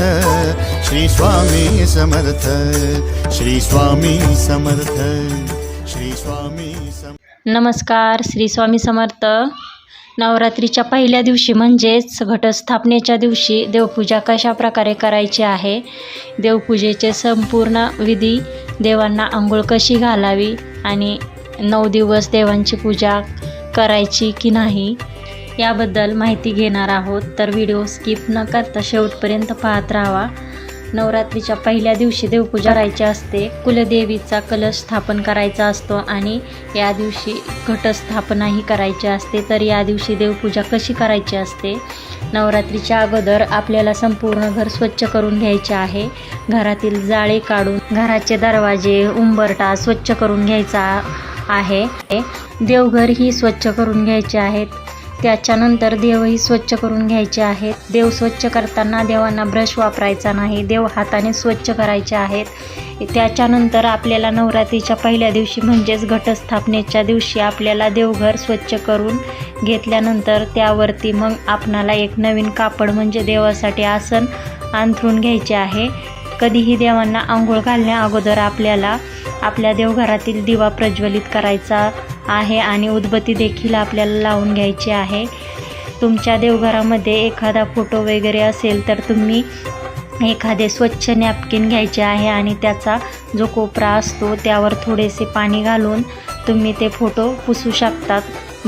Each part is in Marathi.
श्री स्वामी समर्थ श्री स्वामी समर्थ श्री स्वामी समर्थ नमस्कार श्री स्वामी समर्थ. नवरात्रीच्या पहिल्या दिवशी म्हणजेच घटस्थापनेच्या दिवशी देवपूजा कशा प्रकारे करायची आहे? देवपूजेचे संपूर्ण विधी देवांना आंघोळ कशी घालावी आणि नऊ दिवस देवांची पूजा करायची की नाही? याबद्दल माहिती घेणार आहोत. तर व्हिडिओ स्किप न करता शेवटपर्यंत पाहत राहावा नवरात्रीच्या पहिल्या दिवशी देवपूजा करायची असते. कुलदेवीचा कलश स्थापन करायचा असतो आणि या दिवशी घटस्थापनाही करायची असते. तर या दिवशी देवपूजा कशी करायची असते? नवरात्रीच्या अगोदर आपल्याला संपूर्ण घर स्वच्छ करून घ्यायचे आहे. घरातील जाळे काढून घराचे दरवाजे उंबरटा स्वच्छ करून घ्यायचा आहे. देवघर ही स्वच्छ करून घ्यायचे आहेत. त्याच्यानंतर देवही स्वच्छ करून घ्यायचे आहेत. देव स्वच्छ करताना देवांना ब्रश वापरायचा नाही. देव हाताने स्वच्छ करायचे आहेत. त्याच्यानंतर आपल्याला नवरात्रीच्या पहिल्या दिवशी म्हणजेच घटस्थापनेच्या दिवशी आपल्याला देवघर स्वच्छ करून घेतल्यानंतर त्यावरती मग आपणाला एक नवीन कापड म्हणजे देवासाठी आसन अंथरून घ्यायचे आहे. कधीही देवांना आंघोळ घालण्या अगोदर आपल्याला आपल्या देवघरातील दिवा प्रज्वलित करायचा आहे आणि उदबत्ती देखील आपल्याला लावून घ्यायची आहे. तुमच्या देवघरामध्ये एखादा फोटो वगैरे असेल तर तुम्ही एखादे स्वच्छ नॅपकिन घ्यायचे आहे आणि त्याचा जो कोपरा असतो त्यावर थोडेसे पाणी घालून तुम्ही ते फोटो पुसू शकतात.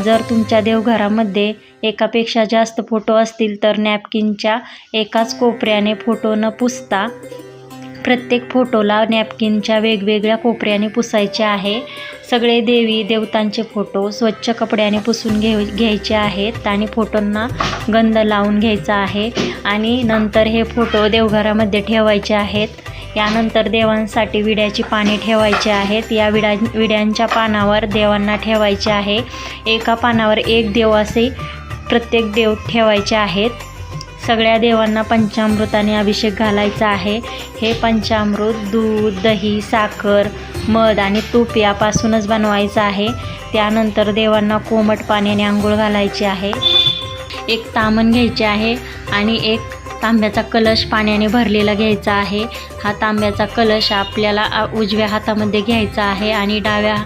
जर तुमच्या देवघरामध्ये एकापेक्षा जास्त फोटो असतील तर नॅपकिनच्या एकाच कोपऱ्याने फोटो न पुसता प्रत्येक फोटोला नॅपकिनच्या वेगवेगळ्या कोपऱ्याने पुसायचे आहे. सगळे देवी देवतांचे फोटो स्वच्छ कपड्याने पुसून घेऊ घ्यायचे आहेत आणि फोटोंना गंध लावून घ्यायचा आहे. आणि नंतर हे फोटो देवघरामध्ये ठेवायचे आहेत. यानंतर देवांसाठी विड्याची पाने ठेवायची आहेत. या विड्या विड्यांच्या पानावर देवांना ठेवायचे आहे. एका पानावर एक देव असे प्रत्येक देव ठेवायचे आहेत. सगळ्या देवांना पंचामृताने अभिषेक घालायचा आहे. हे पंचामृत दूध दही साखर मध आणि तूप यापासूनच बनवायचं आहे. त्यानंतर देवांना कोमट पाण्याने आंघोळ घालायची आहे. एक तामण घ्यायचे आहे आणि एक तांब्याचा कलश पाण्याने भरलेला घ्यायचा आहे. हा तांब्याचा कलश आपल्याला उजव्या हातामध्ये घ्यायचा आहे आणि डाव्या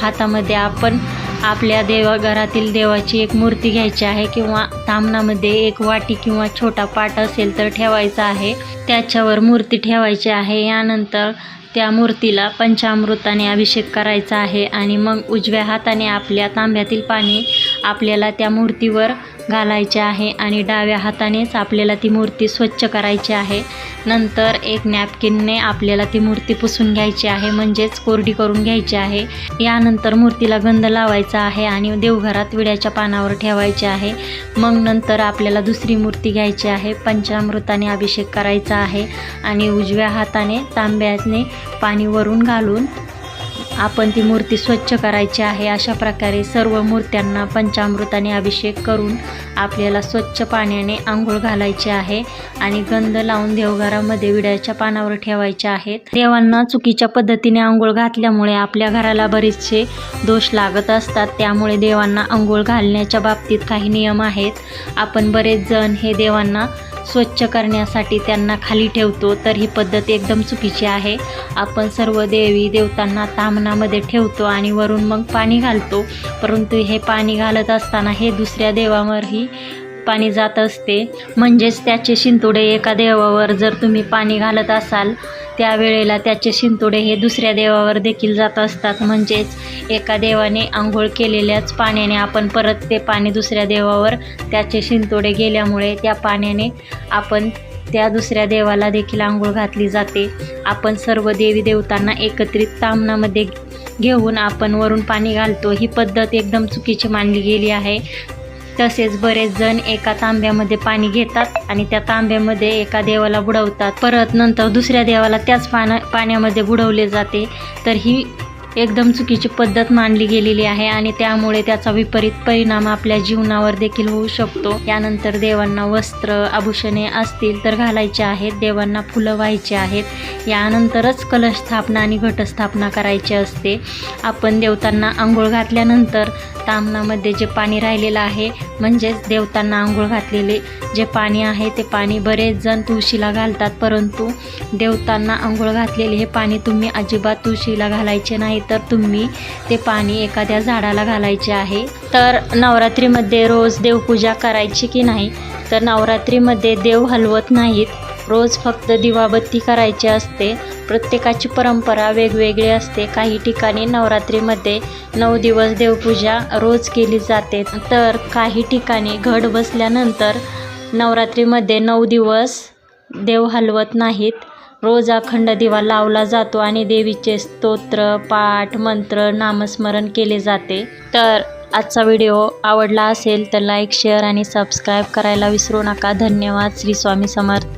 हातामध्ये आपण आपल्या देवाघरातील देवाची एक मूर्ती घ्यायची आहे किंवा तामणामध्ये एक वाटी किंवा छोटा पाट असेल तर ठेवायचा आहे. त्याच्यावर मूर्ती ठेवायची आहे. यानंतर त्या मूर्तीला पंचामृताने अभिषेक करायचा आहे आणि मग उजव्या हाताने आपल्या तांब्यातील पाणी आपल्याला त्या मूर्तीवर घालायचे आहे आणि डाव्या हातानेच आपल्याला ती मूर्ती स्वच्छ करायची आहे. नंतर एक नॅपकिनने आपल्याला ती मूर्ती पुसून घ्यायची आहे म्हणजेच कोरडी करून घ्यायची आहे. यानंतर मूर्तीला गंध लावायचा आहे आणि देवघरात विड्याच्या पानावर ठेवायचे आहे. मग नंतर आपल्याला दुसरी मूर्ती घ्यायची आहे पंचामृताने अभिषेक करायचा आहे आणि उजव्या हाताने तांब्याने पाणी वरून घालून आपण ती मूर्ती स्वच्छ करायची आहे. अशा प्रकारे सर्व मूर्त्यांना पंचामृताने अभिषेक करून आपल्याला स्वच्छ पाण्याने आंघोळ घालायची आहे आणि गंध लावून देवघरामध्ये विड्याच्या पानावर ठेवायचे आहेत. देवांना चुकीच्या पद्धतीने आंघोळ घातल्यामुळे आपल्या घराला बरेचसे दोष लागत असतात. त्यामुळे देवांना आंघोळ घालण्याच्या बाबतीत काही नियम आहेत. आपण बरेच जण हे देवांना स्वच्छ करण्यासाठी त्यांना खाली ठेवतो तर ही पद्धत एकदम चुकीची आहे. आपण सर्व देवी देवतांना तामणामध्ये ठेवतो आणि वरून मग पाणी घालतो. परंतु हे पाणी घालत असताना हे दुसऱ्या देवावरही पाणी जात असते. म्हणजेच त्याचे शिंतोडे एका देवावर जर तुम्ही पाणी घालत असाल त्यावेळेला त्याचे शिंतोडे हे दुसऱ्या देवावर देखील जात असतात. म्हणजेच एका देवाने आंघोळ केलेल्याच पाण्याने आपण परत ते पाणी दुसऱ्या देवावर त्याचे शिंतोडे गेल्यामुळे त्या पाण्याने आपण त्या दुसऱ्या देवाला देखील आंघोळ घातली जाते. आपण सर्व देवी देवतांना एकत्रित तामणामध्ये घेऊन आपण वरून पाणी घालतो. ही पद्धत एकदम चुकीची मानली गेली आहे. तसेच बरेच जण एका तांब्यामध्ये पाणी घेतात आणि त्या तांब्यामध्ये एका देवाला बुडवतात. परत नंतर दुसऱ्या देवाला त्याच पाण्या पाण्यामध्ये बुडवले जाते. तर ही एकदम चुकीची पद्धत मानली गेलेली आहे आणि त्यामुळे त्याचा विपरीत परिणाम आपल्या जीवनावर देखील होऊ शकतो. यानंतर देवांना वस्त्र आभूषणे असतील तर घालायचे आहेत देवांना फुलं व्हायचे आहेत. यानंतरच कलश स्थापना आणि घटस्थापना करायची असते. आपण देवतांना आंघोळ घातल्यानंतर तामणामध्ये जे पाणी राहिलेलं आहे म्हणजेच देवतांना आंघोळ घातलेले जे पाणी आहे ते पाणी बरेच जण तुळशीला घालतात परंतु देवतांना आंघोळ घातलेले हे पाणी तुम्ही अजिबात तुळशीला घालायचे नाही तर तुम्ही ते पाणी एखाद्या झाडाला घालायचे आहे. तर नवरात्रीमध्ये रोज देवपूजा करायची की नाही? तर नवरात्रीमध्ये देव हलवत नाहीत. रोज फक्त दिवाबत्ती करायची असते. प्रत्येकाची परंपरा वेगवेगळी असते. काही ठिकाणी नवरात्रीमध्ये नऊ दिवस देवपूजा रोज केली जाते. तर काही ठिकाणी घट बसल्यानंतर नवरात्रीमध्ये नऊ दिवस देव हलवत नाहीत. रोज अखंड दिवा लावला जातो आणि देवीचे स्तोत्र पाठ मंत्र नामस्मरण केले जाते. तर आजचा व्हिडिओ आवडला असेल तर लाईक शेअर आणि सबस्क्राईब करायला विसरू नका. धन्यवाद. श्री स्वामी समर्थ.